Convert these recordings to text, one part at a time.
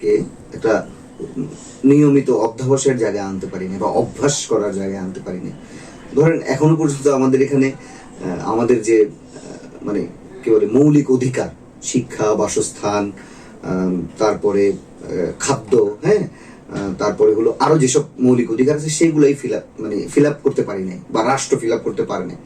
কে একটা নিয়মিত অধ্যাবসায়ের জায়গায় আনতে পারিনি বা অভ্যাস করার জায়গায় আনতে পারিনি। ধরেন এখনও পর্যন্ত আমাদের এখানে আমাদের যে মানে কি বলে, মৌলিক অধিকার, শিক্ষা, বাসস্থান তারপরে খাদ্য হ্যাঁ? তারপরে হলো আরও যেসব মৌলিক অধিকার আছে সেগুলাই ফিল মানে ফিল আপ করতে পারি নাই বা রাষ্ট্র ফিল আপ করতে পারে নাই।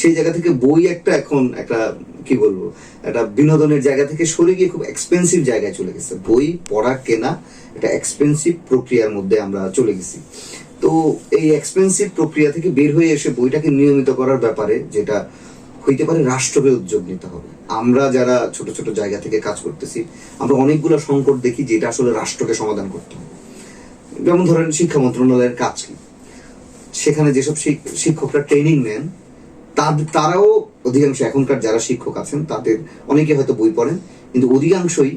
সেই জায়গা থেকে বই একটা এখন একটা কি বলব, একটা বিনোদনের জায়গা থেকে সরে গিয়ে খুব এক্সপেন্সিভ জায়গায় চলে গেছে। বই, পড়া, কেনা, একটা এক্সপেন্সিভ প্রক্রিয়ার মধ্যে আমরা চলে গেছি। তো এই এক্সপেন্সিভ প্রক্রিয়া থেকে বের হয়ে এসে বইটাকে নিয়মিত করার ব্যাপারে যেটা হইতে পারে রাষ্ট্রকে উদ্যোগ নিতে হবে। আমরা যারা ছোট ছোট জায়গা থেকে কাজ করতেছি, আমরা অনেকগুলো সংকট দেখি যেটা আসলে রাষ্ট্রকে সমাধান করতে হবে। যেমন ধরেন শিক্ষা মন্ত্রণালয়ের কাজ কি? সেখানে যেসব শিক- শিক্ষকরা ট্রেনিং নেন তারাও অধিকাংশ এখনকার যারা শিক্ষক আছেন, তাদের অনেকে হয়তো বই পড়েন, কিন্তু অধিকাংশই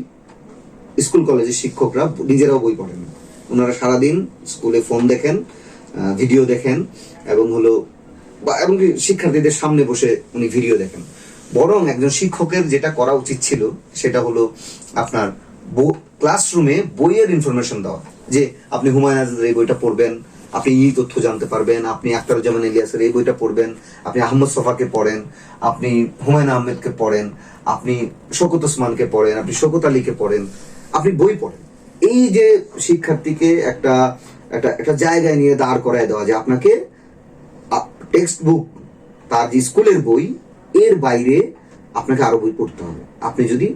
স্কুল কলেজের শিক্ষকরা নিজেরাও বই পড়েন ওনারা সারাদিন স্কুলে ফোন দেখেন ভিডিও দেখেন এবং হলো, বা এমনকি শিক্ষার্থীদের সামনে বসে উনি ভিডিও দেখেন। বরং একজন শিক্ষকের যেটা করা উচিত ছিল, সেটা হলো আপনার ক্লাসরুমে বইয়ের ইনফরমেশন দেওয়া। যে আপনি হুমায়ুন আজাদের এই বইটা পড়বেন আপনি এই তথ্য জানতে পারবেন, আপনি আখতারুজ্জামান ইলিয়াসের এই বইটা পড়বেন, আপনি আহমদ সফাকে পড়েন, আপনি হুমায়ুন আহমেদকে পড়েন, আপনি শোকত ওসমানকে পড়েন, আপনি শোকত আলীকে পড়েন, আপনি বই পড়েন। এই যে শিক্ষার্থীকে একটা একটা একটা জায়গায় নিয়ে দাঁড় করায় দেওয়া যে আপনাকে টেক্সট বুক তার যে স্কুলের বই, এর বাইরে আপনাকে আরও বই পড়তে হবে। আপনি যদি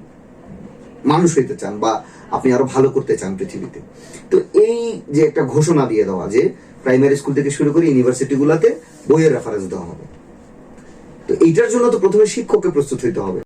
মানুষ হইতে চান বা আপনি আরও ভালো করতে চান পৃথিবীতে। তো এই যে একটা ঘোষণা দিয়ে দেওয়া যে প্রাইমারি স্কুল থেকে শুরু করে ইউনিভার্সিটি গুলাতে বইয়ের রেফারেন্স দেওয়া হবে। তো এইটার জন্য তো প্রথমে শিক্ষককে প্রস্তুত হইতে হবে।